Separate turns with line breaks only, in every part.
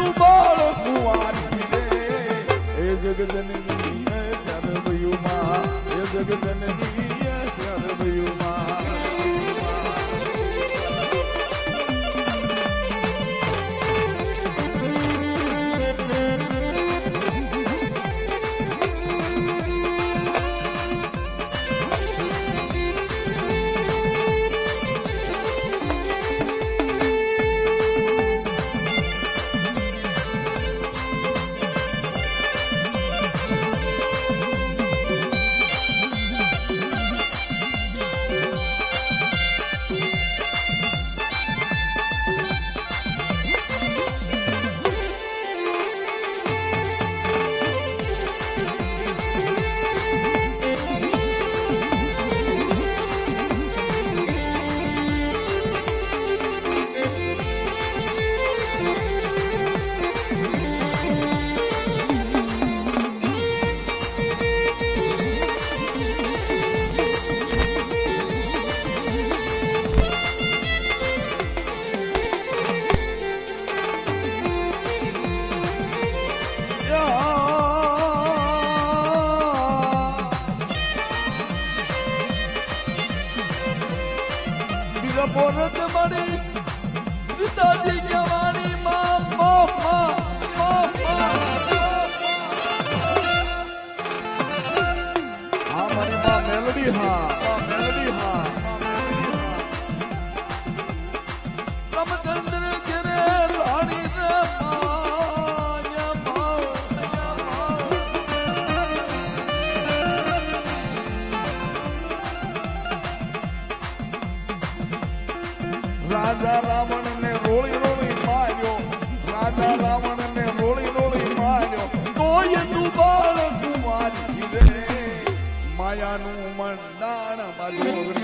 તું બાળ કુંવારી રે એ જગજનની એ સર્વયુમાં એ જગજનની હા મારી માં મેલડી હા માં મેલડી હા માં મેલડી Thank you.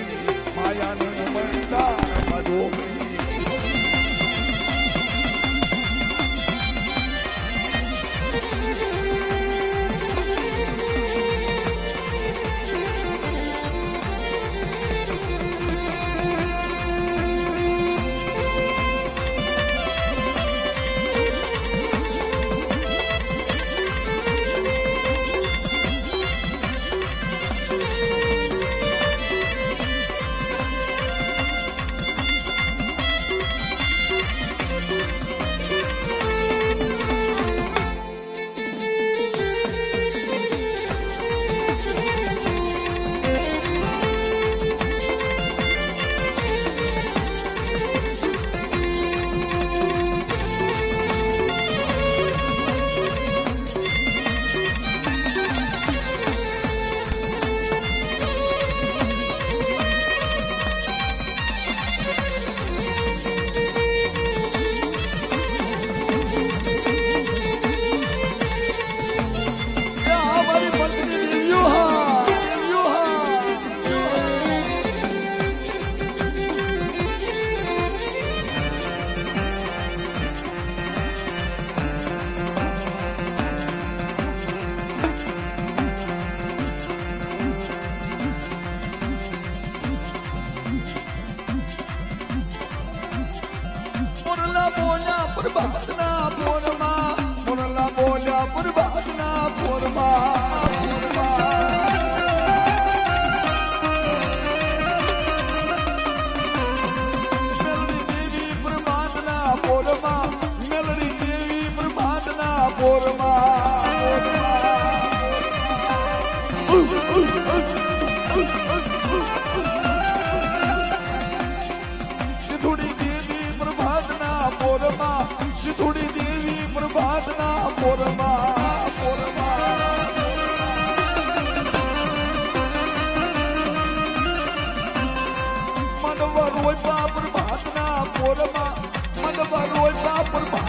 સિધુડી દેવી પ્રભાતના પોરમાં સિધુડી દેવી પ્રભાતના પોરમાં પોરમાં. મનવા રોય પ્રભાતના પોરમાં મનવા રોય પ્રભાતના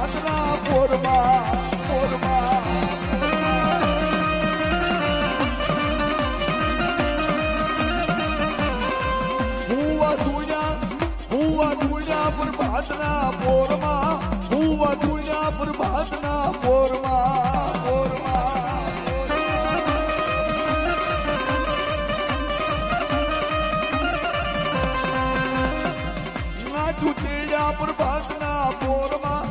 પ્રભાતના પોરમાં હું ધૂણ્યા પ્રભાતના પોરમાં પોરમાં. નાચું તેડા પ્રભાતના પોરમાં,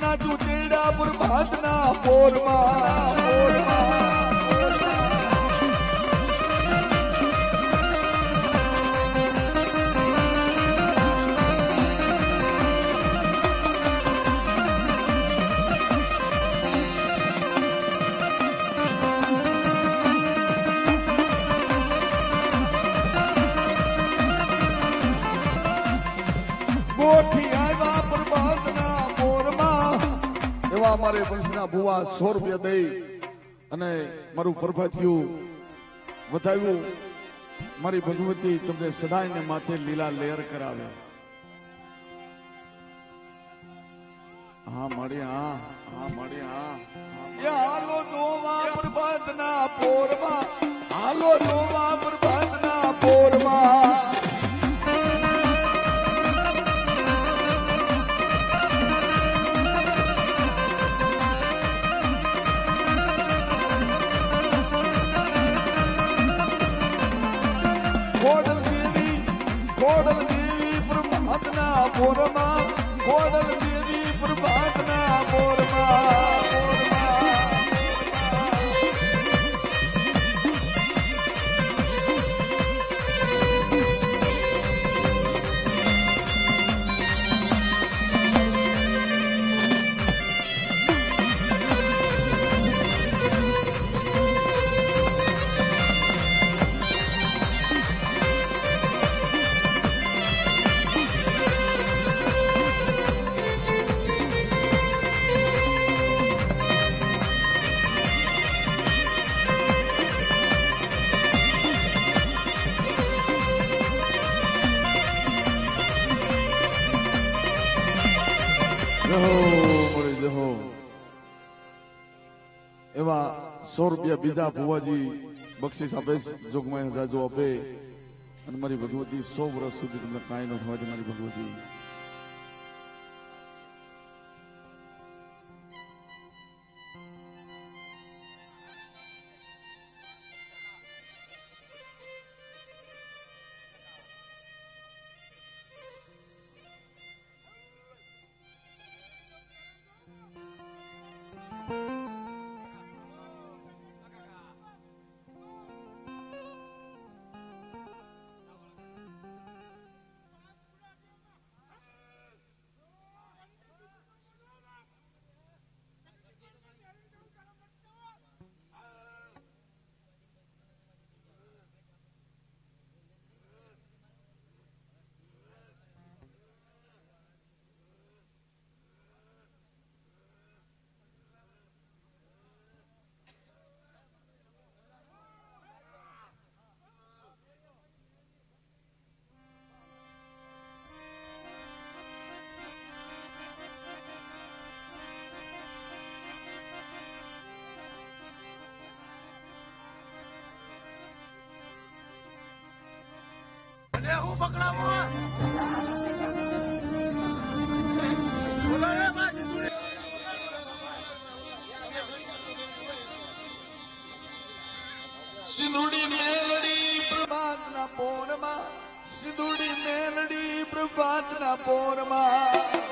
નાચું તેડા પ્રભાતના પોરમાં. વંશના સો રૂપિયા દઈ અને મારું પ્રભાતિયું વધાવ્યું. મારી ભગવતી તમને સદાયને માથે લીલા લેર કરાવે. હા, મળે, હા હા, મળે, હા એ હાલો જોવા પ્રભાતના પોરમાં, હાલો જોવા પ્રભાતના પોરમાં. પ્રભાતના પોરમાં બીજા ભુવાજી બક્ષીસ આપે જોગમાય હજાજો આપે. અને મારી ભગવતી સો વર્ષ સુધી તમને કાંઈ ન થવા દે મારી ભગવતી
અને હું પકડાવો.
સિંધુડી મેલડી પ્રભાતના પોરમાં સિંધુડી મેલડી પ્રભાતના પોરમાં.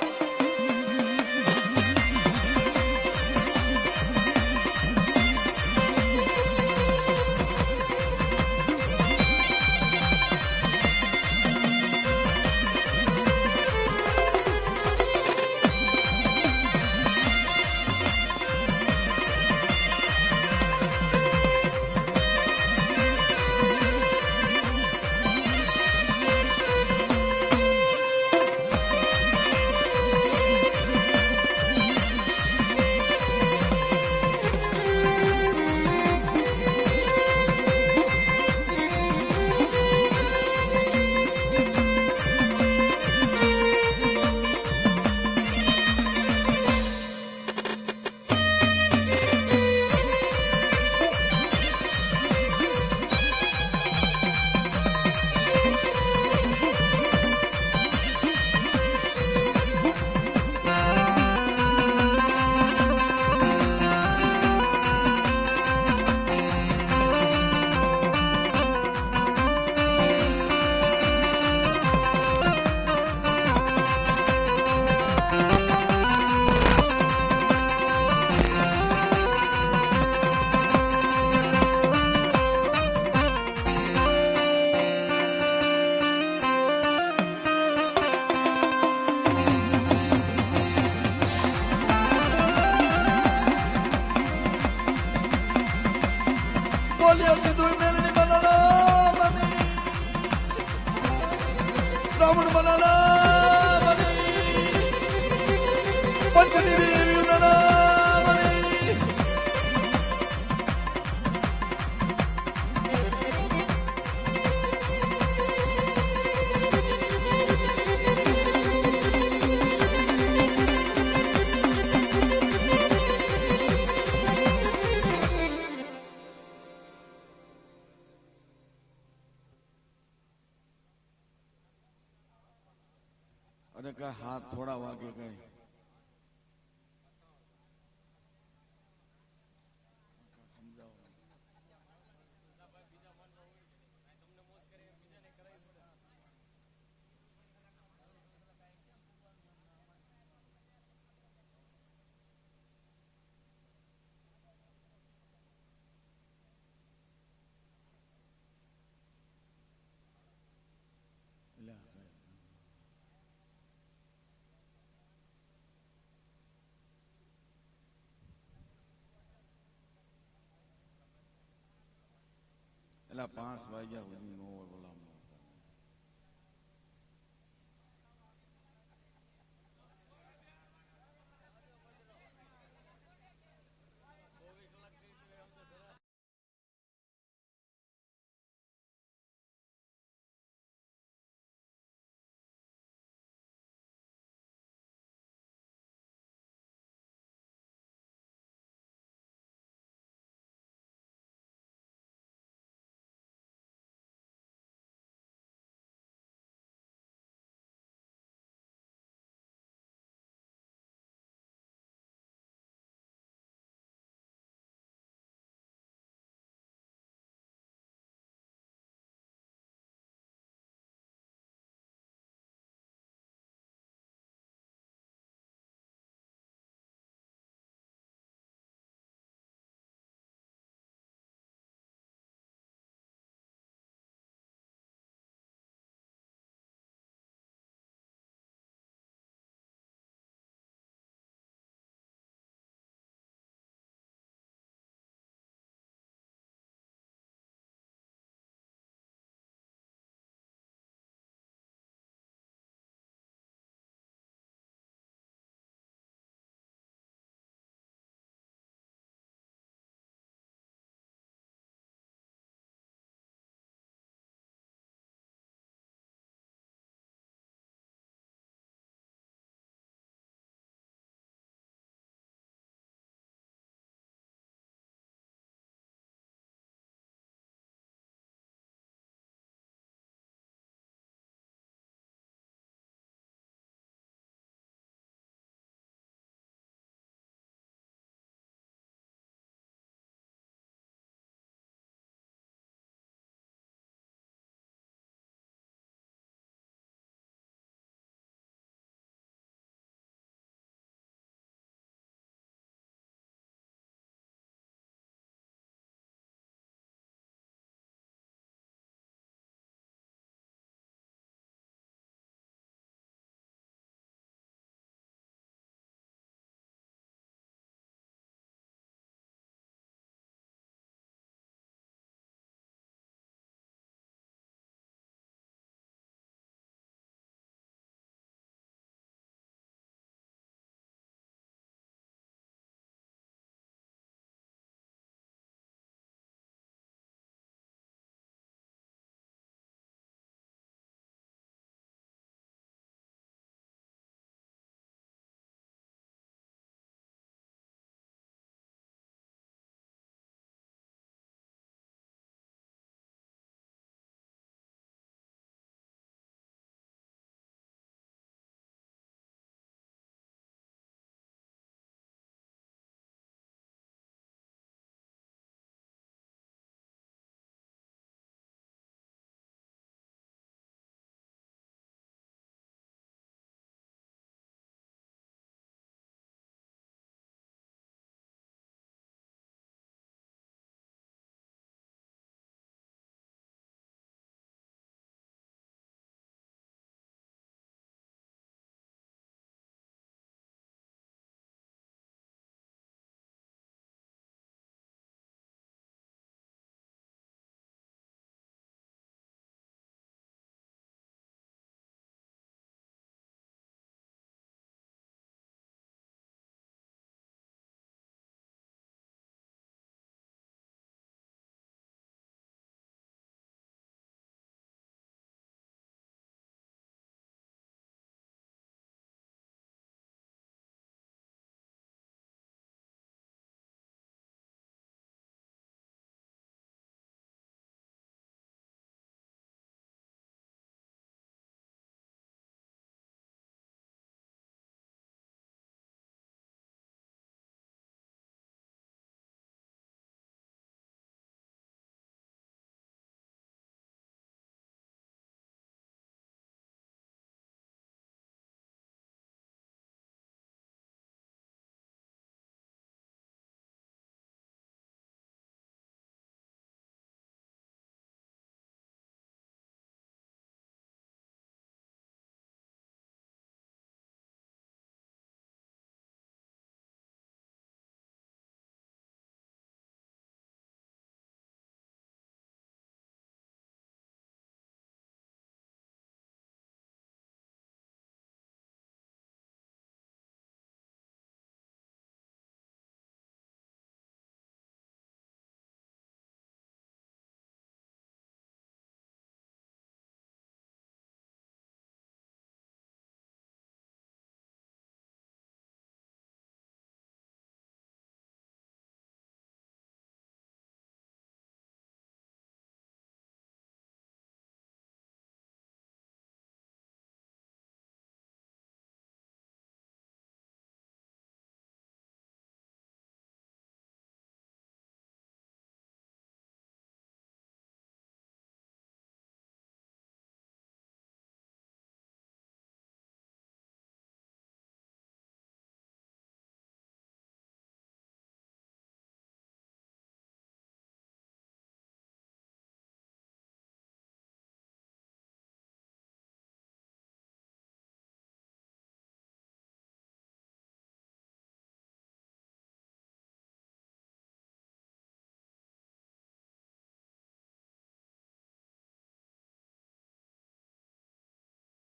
એટલે પાંચ વાગ્યા સુધી નો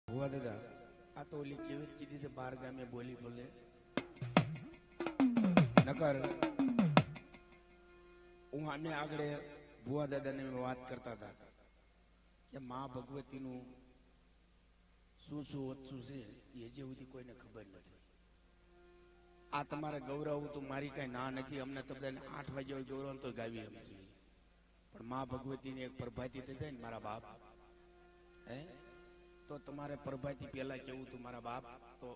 ભુવા દાદા, આ તો ઓલી કેવી કીધી છે, બાર ગામે બોલી બોલે. નકર, હું આને આગળ ભુવા દાદાને વાત કરતા હતા કે મા ભગવતીનું શું શું ઓછું છે, એ જે સુધી કોઈને ખબર નથી. આ તમારે ગૌરવ, તો મારી કઈ ના નથી, અમને તો બધાને આઠ હોય ગૌરવ તો ગાવી હમશે. પણ મા ભગવતીની એક પ્રભાતી થઈ જાય ને મારા બાપ, હે? તો તમારે પ્રભાતી પહેલા કેવું હતું મારા બાપ? તો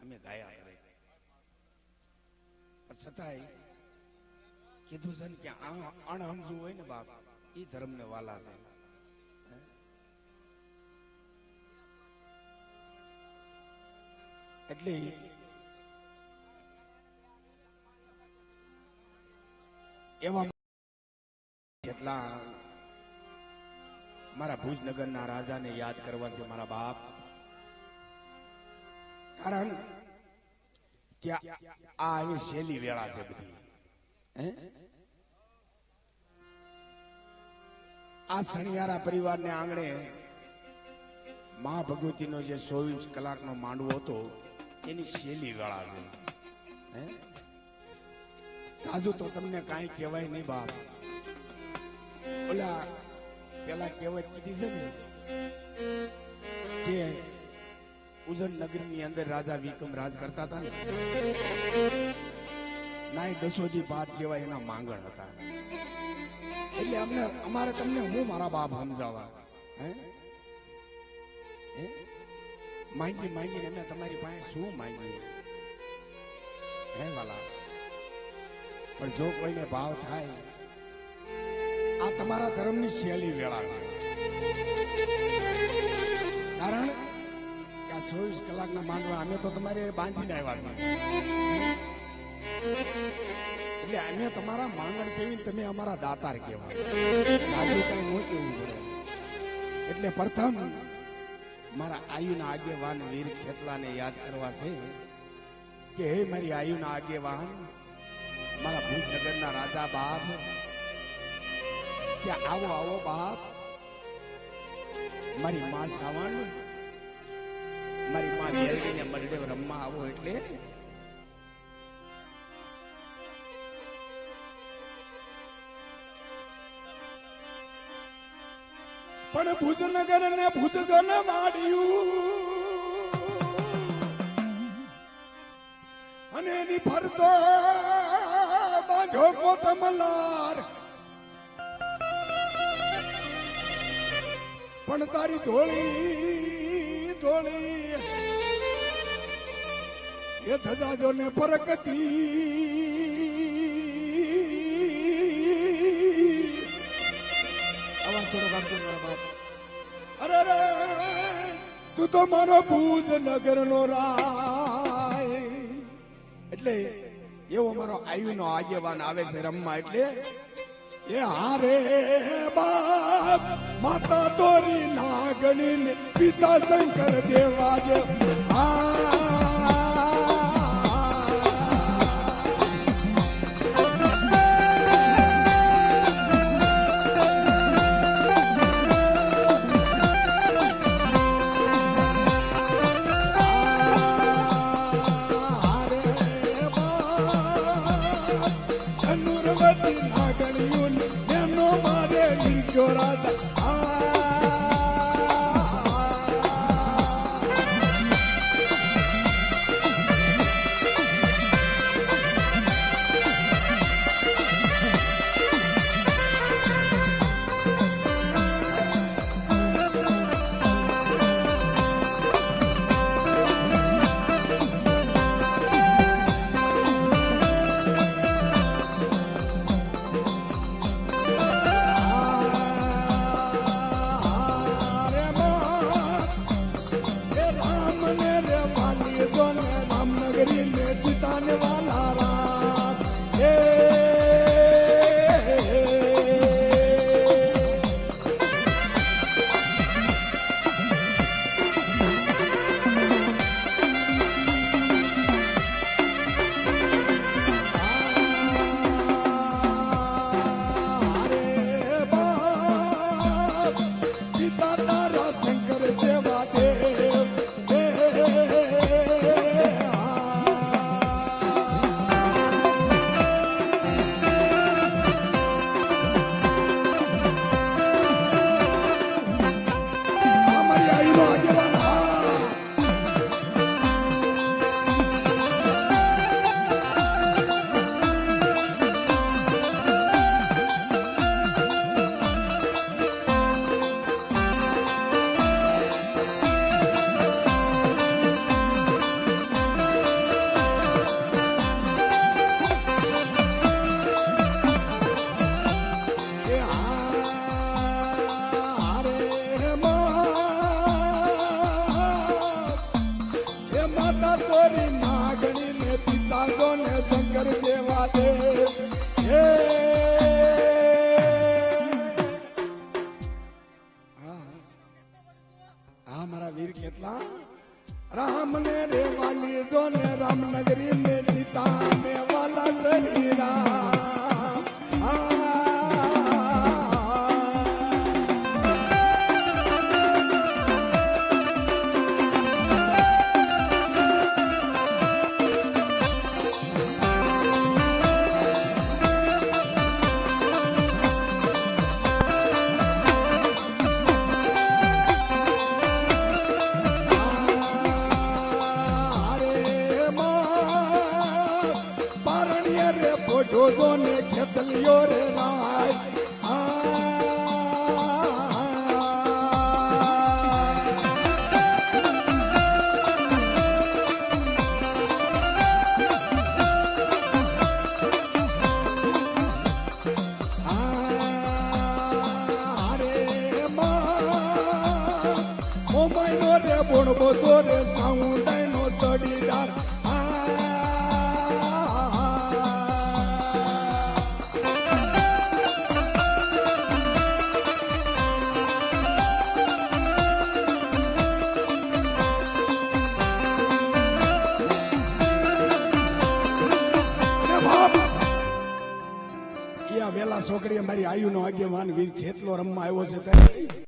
અમે ગાયા કરે છતાંય કીધું છે કે અણહમજું હોય ને બાપ એ ધર્મને વાલા છે. એટલે એવા જેટલા મારા ભુજનગરના રાજાને યાદ કરવા છે મારા બાપ. કારણ કે આ આવી શેલી વેળા છે બધી. આ શણિયારા પરિવારને આંગણે મા ભગવતીનો જે ચોવીસ કલાકનો માંડવો હતો, એની શેલી વેળા છે? સાજુ તો તમને કાંઈ કહેવાય નહીં બાપ. ઓલા પેલા કહેવત કીધી છે ને કે ઉજન નગરની અંદર રાજા વિક્રમ રાજ કરતા હતા ને નાય દસોજી બાદ જેવા એના માંગણ હતા. એટલે અમને, અમારે તમને હું મારા બાપ સમજાવવા? હે? માંગી માંગીને અમે તમારી પાસે શું માંગ્યું હે વાલા? પણ જો કોઈને ભાવ થાય આ તમારા ધર્મની શૈલી વેળા છે. કારણ કે આ ચોવીસ કલાકના માંડવા અમે તો તમારે બાંધીને આવ્યા છે એટલે અમે તમારા માંગણ કેવી તમે અમારા દાતાર કેવા સાચું કઈ ન કેવું પડે. એટલે પ્રથમ મારા આયુના આગેવાન વીર ખેતલાને યાદ કરવા છે કે હે મારી આયુના આગેવાન, મારા ભૂતનગરના રાજા બાપ કે આવો આવો બાપ. મારી માં સાવણ મારી માં મેરડીને મરડે રમવા આવો એટલે. પણ ભુજનગર ને ભુજગન માડ્યું. અને એની ફરતો બાંધો કોતમલાર પણ તારી ધોળી ધોળી. એ ધજાજો ને ફરકતી. અવાજ થોડો કામ બાપ. અરે રે તું તો મારો ભુજ નગર નો રાય. એટલે એવો મારો આયુનો આગેવાન આવે છે રમવા એટલે એ હારે બાપ માતા તોરી નાગણી પિતા શંકર દેવા આ chorada છોકરી અમારી આયુનો આગેવાન વીર ખેતલો રમવા આવ્યો છે ત્યારે